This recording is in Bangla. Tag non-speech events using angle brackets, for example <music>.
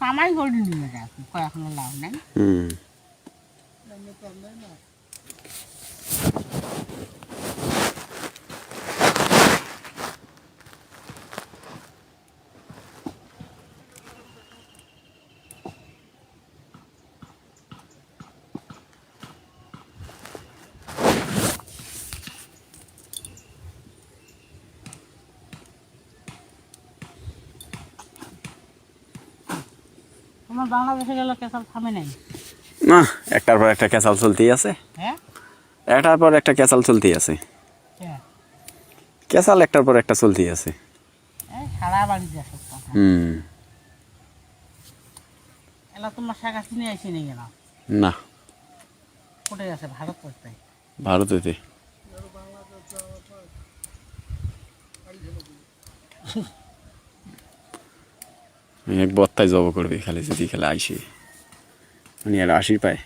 কামাই করে নিয়ে যাচ্ছি কয়েকটা লাভ নেই? হুম। তোমার বাংলাদেশে গেলে থামে নাই। না একটার পর একটা ক্যাসাল চলতেই আছে। হ্যাঁ? একটার পর একটা ক্যাসাল চলতেই আছে। ক্যাসাল একটার পর একটা চলতেই আছে। সারা হুম। এলা তোমার আইসি নেই গেলাম না। কোথায় আছে? ভারত করতে ভারতেতে <laughs> এক বত্তায় জব করবে খালি যদি খেলে আইসে। মানে আর আশির পায়।